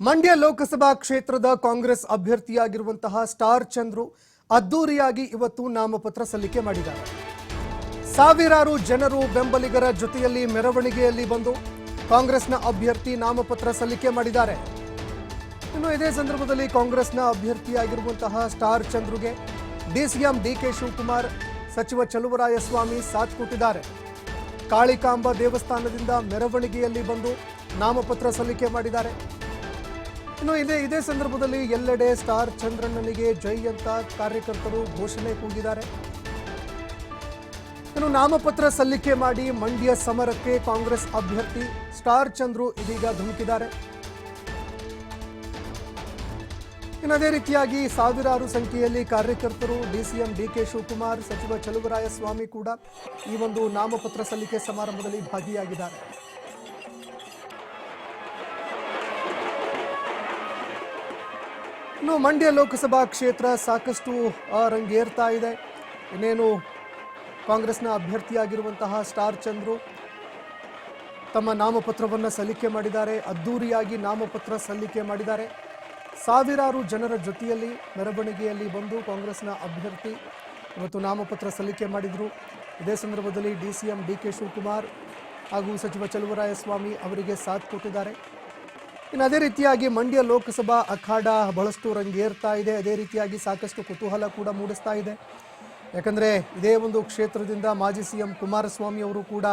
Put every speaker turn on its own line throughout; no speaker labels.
ಮಂಡ್ಯ ಲೋಕಸಭಾ ಕ್ಷೇತ್ರದ ಕಾಂಗ್ರೆಸ್ ಅಭ್ಯರ್ಥಿಯಾಗಿರುವಂತಹ ಸ್ಟಾರ್ ಚಂದ್ರು ಅದ್ದೂರಿಯಾಗಿ ಇವತ್ತು ನಾಮಪತ್ರ ಸಲ್ಲಿಕೆ ಮಾಡಿದ್ದಾರೆ. ಸಾವಿರಾರು ಜನರು ಬೆಂಬಲಿಗರ ಜೊತೆಯಲ್ಲಿ ಮೆರವಣಿಗೆಯಲ್ಲಿ ಬಂದು ಕಾಂಗ್ರೆಸ್ನ ಅಭ್ಯರ್ಥಿ ನಾಮಪತ್ರ ಸಲ್ಲಿಕೆ ಮಾಡಿದ್ದಾರೆ. ಇನ್ನು ಇದೇ ಸಂದರ್ಭದಲ್ಲಿ ಕಾಂಗ್ರೆಸ್ನ ಅಭ್ಯರ್ಥಿಯಾಗಿರುವಂತಹ ಸ್ಟಾರ್ ಚಂದ್ರುಗೆ ಡಿಸಿಎಂ ಡಿಕೆ ಶಿವಕುಮಾರ್, ಸಚಿವ ಚಲುವರಾಯಸ್ವಾಮಿ ಸಾಥ್ ಕೊಟ್ಟಿದ್ದಾರೆ. ಕಾಳಿಕಾಂಬ ದೇವಸ್ಥಾನದಿಂದ ಮೆರವಣಿಗೆಯಲ್ಲಿ ಬಂದು ನಾಮಪತ್ರ ಸಲ್ಲಿಕೆ ಮಾಡಿದ್ದಾರೆ. ಇನ್ನು ಇದೇ ಇದೇ ಸಂದರ್ಭದಲ್ಲಿ ಎಲ್ಲೆಡೆ ಸ್ಟಾರ್ ಚಂದ್ರಣ್ಣನಿಗೆ ಜೈ ಅಂತ ಕಾರ್ಯಕರ್ತರು ಘೋಷಣೆ ಕೂಗಿದ್ದಾರೆ. ಇನ್ನು ನಾಮಪತ್ರ ಸಲ್ಲಿಕೆ ಮಾಡಿ ಮಂಡ್ಯ ಸಮರಕ್ಕೆ ಕಾಂಗ್ರೆಸ್ ಅಭ್ಯರ್ಥಿ ಸ್ಟಾರ್ ಚಂದ್ರು ಇದೀಗ ಧುಮುಕಿದ್ದಾರೆ. ಇನ್ನು ಅದೇ ರೀತಿಯಾಗಿ ಸಾವಿರಾರು ಸಂಖ್ಯೆಯಲ್ಲಿ ಕಾರ್ಯಕರ್ತರು ಡಿಸಿಎಂ ಡಿಕೆ ಶಿವಕುಮಾರ್, ಸಚಿವ ಚಲುವರಾಯಸ್ವಾಮಿ ಕೂಡ ಈ ಒಂದು ನಾಮಪತ್ರ ಸಲ್ಲಿಕೆ ಸಮಾರಂಭದಲ್ಲಿ ಭಾಗಿಯಾಗಿದ್ದಾರೆ. ಇನ್ನು ಮಂಡ್ಯ ಲೋಕಸಭಾ ಕ್ಷೇತ್ರ ಸಾಕಷ್ಟು ರಂಗೇರ್ತಾ ಇದೆ. ಇನ್ನೇನು ಕಾಂಗ್ರೆಸ್ನ ಅಭ್ಯರ್ಥಿಯಾಗಿರುವಂತಹ ಸ್ಟಾರ್ ಚಂದ್ರು ತಮ್ಮ ನಾಮಪತ್ರವನ್ನು ಸಲ್ಲಿಕೆ ಮಾಡಿದ್ದಾರೆ. ಅದ್ದೂರಿಯಾಗಿ ನಾಮಪತ್ರ ಸಲ್ಲಿಕೆ ಮಾಡಿದ್ದಾರೆ. ಸಾವಿರಾರು ಜನರ ಜೊತೆಯಲ್ಲಿ ಮೆರವಣಿಗೆಯಲ್ಲಿ ಬಂದು ಕಾಂಗ್ರೆಸ್ನ ಅಭ್ಯರ್ಥಿ ಇವತ್ತು ನಾಮಪತ್ರ ಸಲ್ಲಿಕೆ ಮಾಡಿದರು. ಇದೇ ಸಂದರ್ಭದಲ್ಲಿ D C M D K Shivakumar ಹಾಗೂ ಸಚಿವ ಚಲುವರಾಯಸ್ವಾಮಿ ಅವರಿಗೆ ಸಾಥ್ ಕೊಟ್ಟಿದ್ದಾರೆ. ಇನ್ನು ಅದೇ ರೀತಿಯಾಗಿ ಮಂಡ್ಯ ಲೋಕಸಭಾ ಅಖಾಡ ಬಹಳಷ್ಟು ರಂಗೇರ್ತಾ ಇದೆ. ಅದೇ ರೀತಿಯಾಗಿ ಸಾಕಷ್ಟು ಕುತೂಹಲ ಕೂಡ ಮೂಡಿಸ್ತಾ ಇದೆ. ಯಾಕಂದರೆ ಇದೇ ಒಂದು ಕ್ಷೇತ್ರದಿಂದ ಮಾಜಿ ಸಿ ಎಂ ಕುಮಾರಸ್ವಾಮಿ ಅವರು ಕೂಡ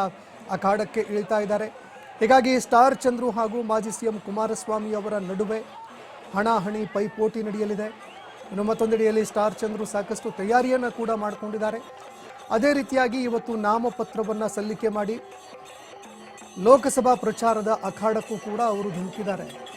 ಅಖಾಡಕ್ಕೆ ಇಳಿತಾ ಇದ್ದಾರೆ. ಹೀಗಾಗಿ ಸ್ಟಾರ್ ಚಂದ್ರು ಹಾಗೂ ಮಾಜಿ ಸಿ ಎಂ ಕುಮಾರಸ್ವಾಮಿ ಅವರ ನಡುವೆ ಹಣಾಹಣಿ ಪೈಪೋಟಿ ನಡೆಯಲಿದೆ. ಇನ್ನು ಮತ್ತೊಂದೆಡೆಯಲ್ಲಿ ಸ್ಟಾರ್ ಚಂದ್ರು ಸಾಕಷ್ಟು ತಯಾರಿಯನ್ನು ಕೂಡ ಮಾಡಿಕೊಂಡಿದ್ದಾರೆ. ಅದೇ ರೀತಿಯಾಗಿ ಇವತ್ತು ನಾಮಪತ್ರವನ್ನು ಸಲ್ಲಿಕೆ ಮಾಡಿ ಲೋಕಸಭಾ ಪ್ರಚಾರದ ಅಖಾಡಕ್ಕೂ ಕೂಡ ಅವರು ಧುಮುಕಿದ್ದಾರೆ.